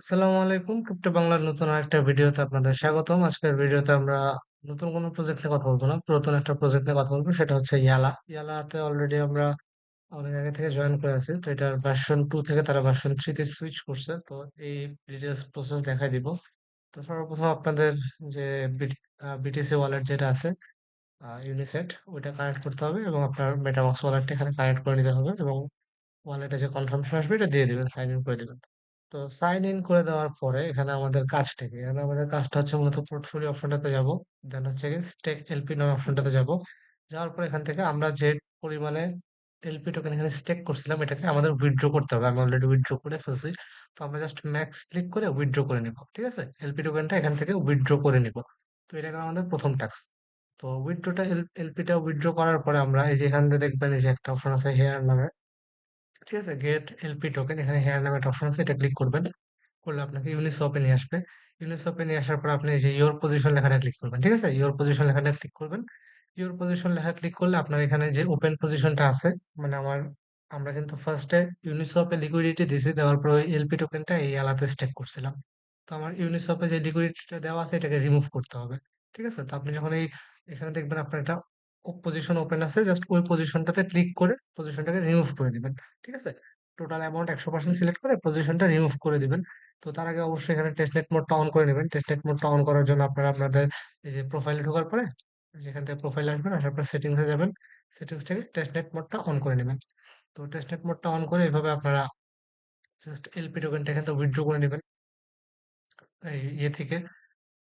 আসসালামু আলাইকুম। ক্রিপ্টো বাংলার নতুন একটা ভিডিওতে আপনাদের স্বাগতম। আজকের ভিডিওতে আমরা নতুন কোনো প্রজেক্ট নিয়ে কথা বলব না। পুরাতন একটা প্রজেক্ট নিয়ে কথা বলব, সেটা হচ্ছে ইয়ালা ইয়ালাতে অলরেডি আমরা অনেক আগে থেকে জয়েন করে আছি, তো এটার ভার্সন টু থেকে তারা ভার্সন থ্রিতে সুইচ করছে, তো এই ডিটেলস প্রসেস দেখাই দিব। তো সর্বপ্রথম আপনাদের যে বিটিসি ওয়ালেট যেটা আছে ইউনিসেট ওইটা কানেক্ট করতে হবে এবং আপনার মেটামাক্স ওয়ালেটটা এখানে কানেক্ট করে নিতে হবে এবং ওয়ালেটে যে কনফার্মেশন আসবে, এটা দিয়ে দিবেন সাইন ইন করে দিবেন। তো সাইন ইন করে দেওয়ার পরে এখানে আমাদের কাজটা কি? এখানে আমাদের কাজটা হচ্ছে মূলত পোর্টফোলিও অপশনটাতে যাব। দেন হচ্ছে গিয়ে স্টেক এলপি নাম অপশনটাতে যাব। যাওয়ার পর এখান থেকে আমরা যে পরিমাণে এলপি টোকেন এখানে স্টেক করছিলাম, এটাকে আমাদের উইথড্র করতে হবে। আমি অলরেডি উইথড্র করে ফেলছি। তো আমরা জাস্ট ম্যাক্স ক্লিক করে উইথড্র করে নিব, ঠিক আছে? এলপি টোকেনটা এখান থেকে উইথড্র করে নিব। তো এটা গেল আমাদের প্রথম টাস্ক তো উইথড্রটা এলপিটা উইথড্র করার পরে আমরা এই যে এখান থেকে দেখবেন এই যে একটা অপশন আছে হেয়ার নামে। ঠিক আছে গেট এলপি টোকেন এখানে হেয়ার নামে একটা অপশন আছে, এটা ক্লিক করবেন। করলে আপনাকে ইউনিসওয়াপে নিয়ে আসবে। ইউনিসওয়াপে নিয়ে আসার পর আপনি যে ইওর পজিশন লেখাটা ক্লিক করবেন, ঠিক আছে? ইওর পজিশন লেখাটা ক্লিক করবেন। ইওর পজিশন লেখা ক্লিক করলে আপনার এখানে যে ওপেন পজিশনটা আছে মানে আমার, আমরা কিন্তু ফার্স্টে ইউনিসওয়াপে লিকুইডিটি দিছি, দেওয়ার পর ওই এলপি টোকেনটা এই আলাতে স্টেক করছিলাম। তো আমার ইউনিসওয়াপে যে লিকুইডিটিটা দেওয়া আছে, এটাকে রিমুভ করতে হবে, ঠিক আছে? তো আপনি যখন এই, এখানে দেখবেন আপনার একটা পজিশন ওপেন আছে জাস্ট ওই পজিশনটাতে ক্লিক করে পজিশনটাকে রিমুভ করে দিবেন, ঠিক আছে? টোটাল অ্যামাউন্ট একশো পার্সেন্ট সিলেক্ট করে পজিশনটা রিমুভ করে দিবেন। তো তার আগে অবশ্যই এখানে টেস্টনেট মোডটা অন করে নেবেন। টেস্টনেট মোডটা অন করার জন্য আপনারা আপনাদের এই যে প্রোফাইলে ঢোকার পরে যেখান থেকে প্রোফাইল আসবেন, আসার পর সেটিংসে যাবেন। সেটিংস থেকে টেস্টনেট মোডটা অন করে নেবেন। তো টেস্টনেট মোডটা অন করে এভাবে আপনারা জাস্ট এলপি টোকেনটা এখান থেকে উইথড্র করে নেবেন। এই ইয়ে থেকে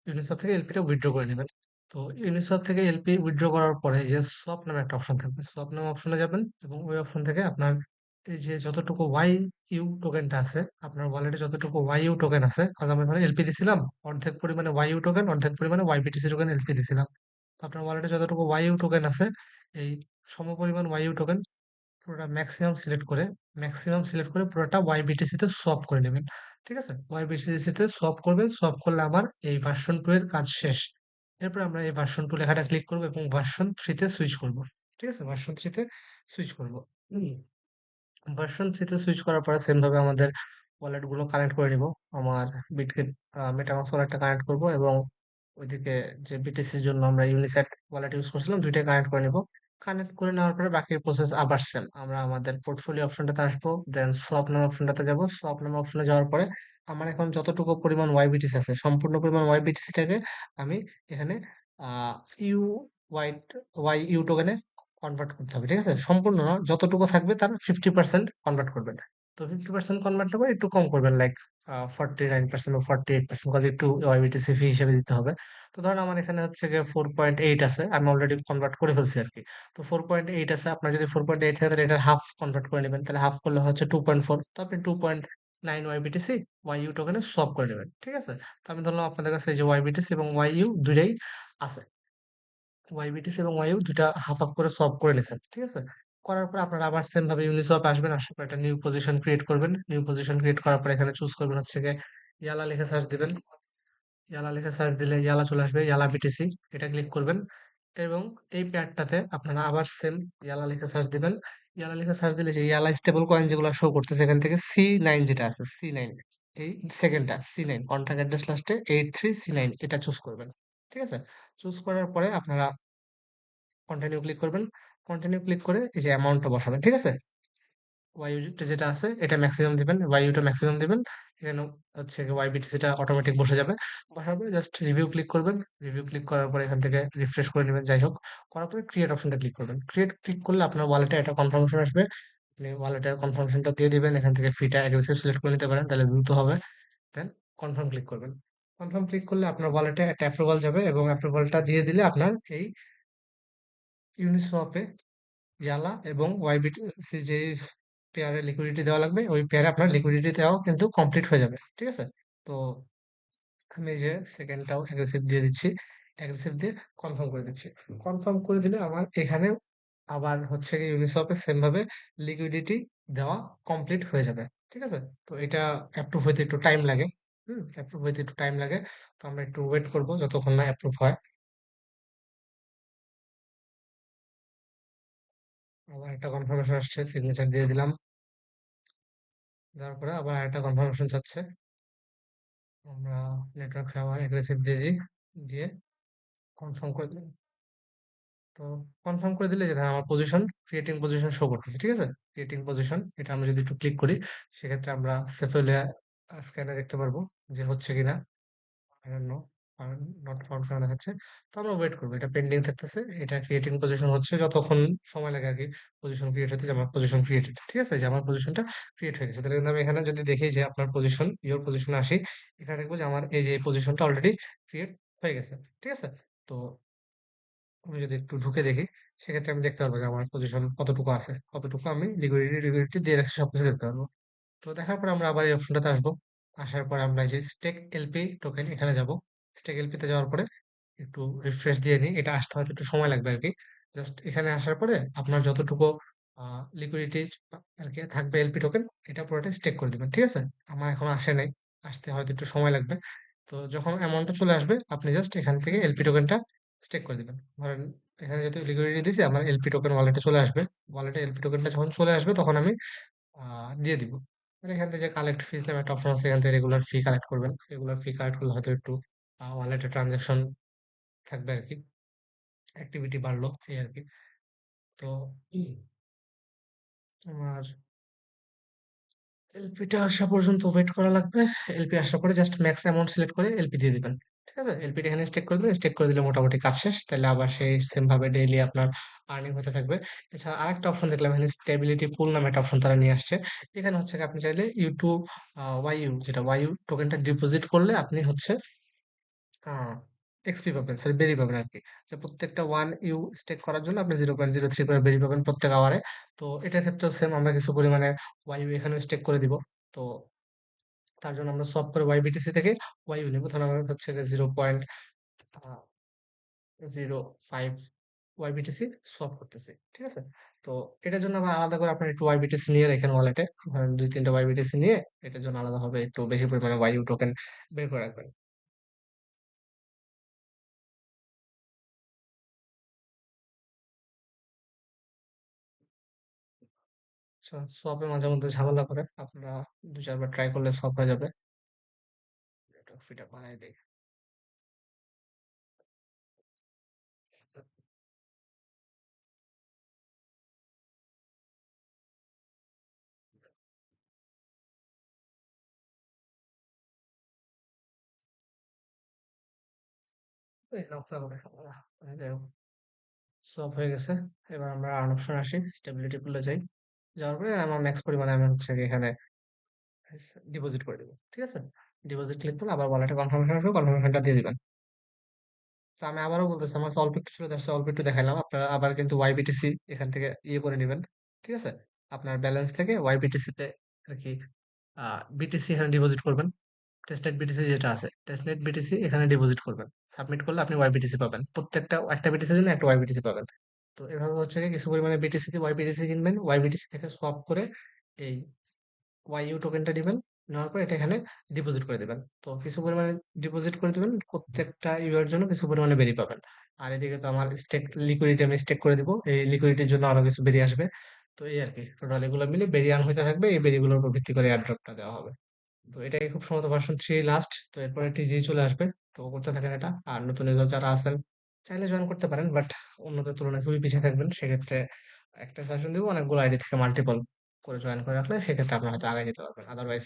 ইউনিসফ থেকে এলপিটা উইথড্র করে নেবেন। তো ইউনিসফ থেকে এলপি উইথড্র করার পরে যে সোয়াপ নামে একটা অপশন থাকবে। সোয়াপ নামে অপশনে যাবেন এবং ওই অপশন থেকে আপনার এই যে যতটুকু ওয়াই ইউ টোকেনটা আছে, আপনার ওয়ালেটে যতটুকু ওয়াই ইউ টোকেন আছে কারণ আমি এখানে এলপি দিছিলাম, অর্ধেক পরিমাণে ওয়াই ইউ টোকেন অর্ধেক পরিমাণে ওয়াই বিটিসি টোকেন এলপি দিছিলাম। তো আপনার ওয়ালেটে যতটুকু ওয়াই ইউ টোকেন আছে, এই সমপরিমাণ ওয়াই ইউ টোকেন পুরোটা ম্যাক্সিমাম সিলেক্ট করে ম্যাক্সিমাম সিলেক্ট করে পুরোটা ওয়াইবিটিসি তে সোয়াপ করে নেবেন। ঠিক আছে? ওয়াইবিটিসি তে সোয়াপ করবেন সোয়াপ করলে আমার এই ভার্সন টু এর কাজ শেষ। এরপর আমরা এই ভার্সন টু লেখাটা ক্লিক করব এবং ভার্সন থ্রি তে সুইচ করব। ঠিক আছে? ভার্সন থ্রি তে সুইচ করব। ভার্সন থ্রি তে সুইচ করার পরে সেমভাবে আমাদের ওয়ালেটগুলো কানেক্ট করে নিব। আমার বিটকিট মেটামাক্স ওয়ালেটটা কানেক্ট করব এবং ওইদিকে যে বিটিসির জন্য আমরা ইউনিসেট ওয়ালেট ইউজ করছিলাম, দুইটাই কানেক্ট করে নিব। কানেক্ট করে নেওয়ার পরে বাকি প্রসেস আবার সেম আমরা আমাদের পোর্টফোলিও অপশনটাতে আসব দেন সোয়াপ নাম অপশনটাতে যাব। সোয়াপ নাম অপশনে যাওয়ার পরে আমার এখন যতটুকু পরিমাণ ওয়াইবিটিস আছে, সম্পূর্ণ পরিমাণ ওয়াইবিটিসিটাকে আমি এখানে ইউ ওয়াইট ওয়াই ইউ টোকেনে কনভার্ট করতে হবে, ঠিক আছে? সম্পূর্ণ না, যতটুকু থাকবে তার ফিফটি পার্সেন্ট কনভার্ট করবেন। তো ফিফটি পার্সেন্ট কনভার্ট হবে একটু কম করবেন লাইক ফর্টি নাইন পার্সেন্ট বা ফর্টি এইট পার্সেন্ট কাজে একটু ওয়াইবিটিসি ফি হিসেবে দিতে হবে। তো ধরুন আমার এখানে হচ্ছে গিয়ে ফোর পয়েন্ট এইট আছে, আমি অলরেডি কনভার্ট করে ফেলছি আর কি তো ফোর পয়েন্ট এইট আছে, আপনার যদি ফোর পয়েন্ট এইট থাকে তাহলে এটার হাফ কনভার্ট করে নেবেন, তাহলে হাফ করলে হচ্ছে টু পয়েন্ট ফোর তো আপনি two point nine YBTC Y U টোকেনে সব করে নেবেন, ঠিক আছে? তো আমি ধরলাম আপনাদের কাছে যে ওয়াইবিটিসি এবং ওয়াই ইউ দুইটাই আছে। ওয়াইবিটিসি এবং ওয়াইউ দুটা হাফ হাফ করে সলভ করে নিয়েছেন ঠিক আছে? করার পর আপনারা আবার সেম ভাবে ইউনিসওয়াপ আসবেন আসার পর একটা নিউ পজিশন ক্রিয়েট করবেন। নিউ পজিশন ক্রিয়েট করার পর এখানে চুজ করবেন হচ্ছে গিয়ে ইয়ালা লিখে সার্চ দিবেন। ইয়ালা লিখে সার্চ দিলে ইয়ালা চলে আসবে, ইয়ালা বিটিসি এটা ক্লিক করবেন। এবং এই প্যাডটাতে আপনারা আবার সেম ইয়ালা লিখে সার্চ দিবেন। ইয়ালা লেখা সার্চ দিলে যে ইয়ালা স্টেবল কয়েন যেগুলো শো করতেছে এখান থেকে সি নাইন যেটা আছে সি নাইন এই সেকেন্ডটা সি নাইন কন্ট্রাক্ট অ্যাড্রেস লাস্টে এইট থ্রি সি নাইন এটা চুজ করবেন, ঠিক আছে? চুজ করার পরে আপনারা কন্টিনিউ ক্লিক করবেন কন্টিনিউ ক্লিক করে এই যে অ্যামাউন্টটা বসাবেন, ঠিক আছে? ওয়াইউটা যেটা আছে, এটা ম্যাক্সিমাম দিবেন ওয়াইউটা ম্যাক্সিমাম দিবেন এখানে হচ্ছে ওয়াই বিটিসিটা অটোমেটিক বসে যাবে? বসার পরে জাস্ট রিভিউ ক্লিক করবেন রিভিউ ক্লিক করার পরে এখান থেকে রিফ্রেশ করে নেবেন, যাই হোক। করার পরে ক্রিয়েট অপশনটা ক্লিক করবেন। ক্রিয়েট ক্লিক করলে আপনার ওয়ালেটে একটা কনফার্মেশন আসবে। আপনি ওয়ালেটের কনফার্মেশনটা দিয়ে দিবেন, এখান থেকে ফিটা অ্যাগ্রেসিভ সিলেক্ট করে নিতে পারেন, তাহলে দ্রুত হবে। দেন কনফার্ম ক্লিক করবেন। কনফার্ম ক্লিক করলে আপনার ওয়ালেটে একটা অ্যাপ্রুভাল যাবে এবং অ্যাপ্রুভালটা দিয়ে দিলে আপনার এই ইউনিসোয়াপে ইয়ালা এবং ওয়াইবিটিসি যে পেয়ারে লিকুইডিটি দেওয়া লাগবে। ওই পেয়ারে আপনার লিকুইডিটি দেওয়াও কিন্তু কমপ্লিট হয়ে যাবে, ঠিক আছে? তো আমি যে সেকেন্ডটাও অ্যাগ্রেসিভ দিয়ে দিচ্ছি অ্যাগ্রেসিভ দিয়ে কনফার্ম করে দিচ্ছি। কনফার্ম করে দিলে আমার এখানে আবার হচ্ছে কি ইউনিসপে সেম ভাবে লিকুইডিটি দেওয়া কমপ্লিট হয়ে যাবে, ঠিক আছে? তো এটা অ্যাপ্রুভ হইতে একটু টাইম লাগে, হুম অ্যাপ্রুভ হইতে একটু টাইম লাগে। তো আমরা একটু ওয়েট করব যতক্ষণ না অ্যাপ্রুভ হয়। আবার একটা কনফার্মেশন আসছে সিগনেচার দিয়ে দিলাম। তারপরে আবার একটা কনফার্মেশন চাচ্ছে। আমরা নেটওয়ার্ক ফেভার এগ্রেসিভ দিয়ে দিই, দিয়ে কনফার্ম করে দিলাম তো কনফার্ম করে দিলে যে ধর আমার পজিশন ক্রিয়েটিং পজিশন শো করতেছে, ঠিক আছে? ক্রিয়েটিং পজিশন এটা আমরা যদি একটু ক্লিক করি, সেক্ষেত্রে আমরা সেফলে স্ক্যানে দেখতে পারব যে হচ্ছে কিনা। নট ফাউন্ড কেন দেখাচ্ছে তো আমরা ওয়েট করব, এটা পেন্ডিং থাকতেছে। এটা ক্রিয়েটিং পজিশন হচ্ছে যতক্ষণ সময় লাগে কি পজিশন ক্রিয়েট হতে, যে আমার পজিশন ক্রিয়েটেড ঠিক আছে? যে আমার পজিশনটা ক্রিয়েট হয়ে গেছে। তাহলে কিন্তু আমি এখানে যদি দেখি যে আপনার পজিশন ইওর পজিশনে আসি, এখানে দেখব যে আমার এই যে পজিশনটা অলরেডি ক্রিয়েট হয়ে গেছে, ঠিক আছে? তো আমি যদি একটু ঢুকে দেখি, সেক্ষেত্রে আমি দেখতে পারব যে আমার পজিশন কতটুকু আছে, কতটুকু আমি লিকুইডিটি লিকুইডিটি দিয়ে রাখছি, সবকিছু দেখতে পারব। তো দেখার পর আমরা আবার এই অপশনটাতে আসব। আসার পর আমরা এই যে স্টেক এলপি টোকেন এখানে যাব। স্টেক এলপিতে যাওয়ার পরে একটু রিফ্রেশ দিয়ে নিই। এটা আসতে হয়তো একটু সময় লাগবে আর কি জাস্ট এখানে আসার পরে আপনার যতটুকু লিকুইডিটি আর কি থাকবে এলপি টোকেন এটা পুরোটা স্টেক করে দিবেন, ঠিক আছে? আমার এখন আসে নাই, আসতে হয়তো একটু সময় লাগবে। তো যখন অ্যামাউন্টটা চলে আসবে, আপনি জাস্ট এখান থেকে এলপি টোকেনটা স্টেক করে দিবেন। ধরেন, এখানে যেহেতু লিকুইডিটি দিয়েছি, আমার এলপি টোকেন ওয়ালেটে চলে আসবে। ওয়ালেটে এলপি টোকেনটা যখন চলে আসবে, তখন আমি দিয়ে দিব। এখান থেকে যে কালেক্ট ফিস নামে একটা অপশন আছে, এখান থেকে রেগুলার ফি কালেক্ট করবেন। রেগুলার ফি কালেক্ট করলে হয়তো একটু ওয়ালেটে ট্রানজাকশন থাকবে আর কি অ্যাক্টিভিটি বাড়লো এই আর কি তো আমার এলপিটা আসা পর্যন্ত ওয়েট করা লাগবে। এলপি আসার পরে জাস্ট ম্যাক্স অ্যামাউন্ট সিলেক্ট করে এলপি দিয়ে দিবেন ঠিক আছে? এলপিটা এখানে স্টেক করে দিবেন স্টেক করে দিলে মোটামুটি কাজ শেষ। তাহলে আবার সেই সেম ভাবে ডেইলি আপনার আর্নিং হতে থাকবে। এছাড়া আরেকটা অপশন দেখলাম এখানে স্টেবিলিটি পুল নামে একটা অপশন তারা নিয়ে আসছে। এখানে হচ্ছে আপনি চাইলে ইউটিউব ওয়াইইউ যেটা ওয়াইইউ টোকেনটা ডিপোজিট করলে আপনি হচ্ছে এক্সপি পাবেন সরি বেরি পাবেন আর কি যে প্রত্যেকটা ওয়ান ইউ স্টেক করার জন্য আপনি জিরো পয়েন্ট জিরো থ্রি করে বেরি পাবেন প্রত্যেক আওয়ারে তো এটার ক্ষেত্রেও সেম আমরা কিছু পরিমাণে ওয়াই ইউ এখানে স্টেক করে দিব। তো তার জন্য আমরা সব করে ওয়াই বিটিসি থেকে ওয়াই ইউ নেব। ধরুন আমার হচ্ছে zero point zero five Y BTC swap করতেছি, ঠিক আছে? তো এটার জন্য আবার আলাদা করে আপনার একটু ওয়াই বিটিসি নিয়ে রাখেন ওয়ালেটে ধরেন দুই তিনটা ওয়াই বিটিসি নিয়ে, এটার জন্য আলাদা হবে একটু বেশি পরিমাণে ওয়াই ইউ টোকেন বের করে রাখবেন। সোয়াপে মাঝে মধ্যে ঝামেলা করে। আপনারা দু চারবার ট্রাই করলে সব হয়ে যাবে। ফিটা বানাই দেই। সব হয়ে গেছে। এবার আমরা আর্ন অপশন আসি। স্টেবিলিটি পুলে যাই। যাওয়ার পরে আমার ম্যাক্স পরিমাণে আমি হচ্ছে এখানে ডিপোজিট করে দেবো, ঠিক আছে? ডিপোজিট ক্লিক করলে আবার ওয়ালেটে কনফার্মেশন আসবে কনফার্মেশনটা দিয়ে দিবেন। তো আমি আবারও বলতেছি, আমার অল্প একটু ছিল যাচ্ছে অল্প একটু দেখালাম আপনারা আবার কিন্তু ওয়াইবিটিসি এখান থেকে ইয়ে করে নেবেন, ঠিক আছে? আপনার ব্যালেন্স থেকে ওয়াইবিটিসি তে আর কি বিটিসি এখানে ডিপোজিট করবেন টেস্টনেট বিটিসি যেটা আছে টেস্টনেট বিটিসি এখানে ডিপোজিট করবেন। সাবমিট করলে আপনি ওয়াইবিটিসি পাবেন, প্রত্যেকটা, একটা বিটিসির জন্য একটা ওয়াইবিটিসি পাবেন। তো এভাবে হচ্ছে কি কিছু পরিমাণে বিটিসি তে ওয়াইবিটিসি কিনবেন ওয়াইবিটিসি থেকে সোয়াপ করে এই ওয়াইইউ টোকেনটা দিবেন নেওয়ার পর এটা এখানে ডিপোজিট করে দিবেন। তো কিছু পরিমাণে ডিপোজিট করে দিবেন, প্রত্যেকটা ইউর জন্য কিছু পরিমাণে বেরি পাবেন। আর এদিকে তো আমার স্টেক লিকুইডিটি আমি স্টেক করে দিব, এই লিকুইডিটির জন্য আরও কিছু বেরিয়ে আসবে। তো এই আর কি টোটাল এগুলো মিলে বেরি আর্ন হইতে থাকবে, এই বেরিগুলোর উপর ভিত্তি করে এয়ারড্রপটা দেওয়া হবে। তো এটাই খুব সম্ভবত ভার্সন থ্রি লাস্ট তো এরপরে টিজি চলে আসবে, তো করতে থাকেন এটা। আর নতুন যারা আছেন চাইলে জয়েন করতে পারেন বাট অন্যদের তুলনায় খুবই পিছিয়ে থাকবেন। সেক্ষেত্রে একটা সেশন দিব, অনেকগুলো আইডি থেকে মাল্টিপল করে জয়েন করে রাখলে সেক্ষেত্রে আপনারা হয়তো আগে যেতে পারবেন। Otherwise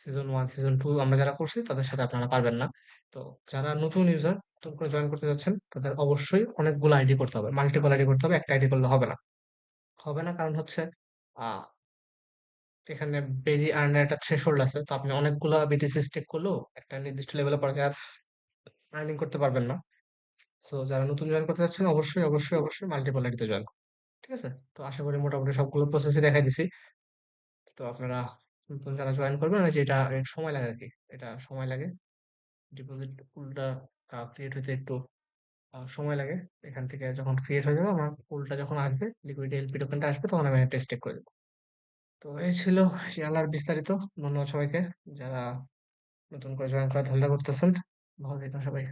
season one season two আমরা যারা করছি, তাদের সাথে আপনারা পারবেন না। তো যারা নতুন ইউজার নতুন করে জয়েন করতে যাচ্ছেন, তাদের অবশ্যই অনেকগুলো আইডি করতে হবে। মাল্টিপল আইডি করতে হবে, একটা আইডি করলে হবে না। হবে না কারণ হচ্ছে এখানে বেজি আর্নের একটা থ্রেশহোল্ড আছে, তো আপনি অনেকগুলো বিটিসি স্টেক করলেও একটা নির্দিষ্ট লেভেলে পরে আর আর্নিং করতে পারবেন না। সো যারা নতুন জয়েন করতে যাচ্ছেন অবশ্যই অবশ্যই অবশ্যই মাল্টিপল আইডিতে জয়েন ঠিক আছে? তো আশা করি মোটামুটি সবগুলো প্রসেসই দেখাই দিছি। তো আপনারা নতুন যারা জয়েন করবেন যে এটা সময় লাগে আর কি এটা সময় লাগে। ডিপোজিট পুলটা ক্রিয়েট হতে একটু সময় লাগে। এখান থেকে যখন ক্রিয়েট হয়ে যাবে, আমার পুলটা যখন আসবে লিকুইড এলপি টোকেনটা আসবে, তখন আমি টেস্ট করে দেবো। তো এই ছিল শিয়ালার বিস্তারিত। ধন্যবাদ সবাইকে। যারা নতুন করে জয়েন করার ধান্দা করতেছেন, ভালো থাকবেন সবাই।